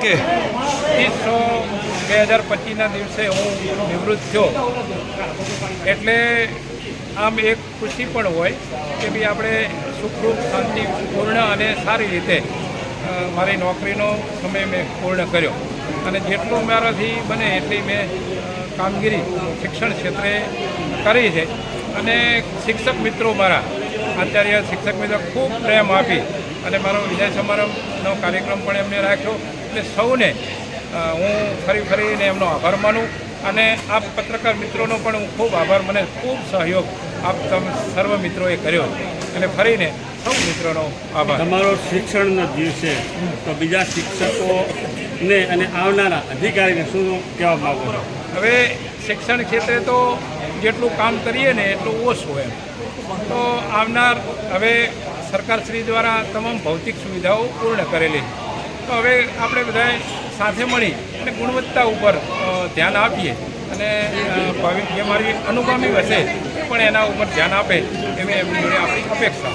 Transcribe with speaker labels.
Speaker 1: કે
Speaker 2: સો બે હજાર પચીસના દિવસે હું નિવૃત્ત થયો. એટલે આમ એક ખુશી પણ હોય કે ભાઈ આપણે સુખરૂપ શાંતિપૂર્ણ અને સારી રીતે મારી નોકરીનો સમય મેં પૂર્ણ કર્યો. અને જેટલું મારાથી બને એટલી મેં કામગીરી શિક્ષણ ક્ષેત્રે કરી છે. અને શિક્ષક મિત્રો મારા, આચાર્ય શિક્ષક મિત્રો ખૂબ પ્રેમ આપી અને મારો વિજય સમારંભનો કાર્યક્રમ પણ એમને રાખ્યો. એટલે સૌને હું ફરી ફરીને એમનો આભાર માનું અને આપ પત્રકાર મિત્રોનો પણ હું ખૂબ આભાર મને ખૂબ સહયોગ આપ તમે સર્વ મિત્રોએ કર્યો. અને ફરીને સૌ મિત્રોનો આભાર.
Speaker 3: તમારો શિક્ષણનો દિવસે તો બીજા શિક્ષકોને અને આવનારા અધિકારીને શું કહેવા માગો
Speaker 2: હવે શિક્ષણ ક્ષેત્રે તો જેટલું કામ કરીએ ને એટલું ઓછું એમ. તો આવનાર હવે સરકારશ્રી દ્વારા તમામ ભૌતિક સુવિધાઓ પૂર્ણ કરેલી. છે તો હવે આપણે બધાએ સાથે મળી અને ગુણવત્તા ઉપર ધ્યાન આપીએ અને અ, ભાવિ જે મારી અનુગામી હશે પણ એના ઉપર ધ્યાન આપે એવી એમની જોડે આપણી અપેક્ષા.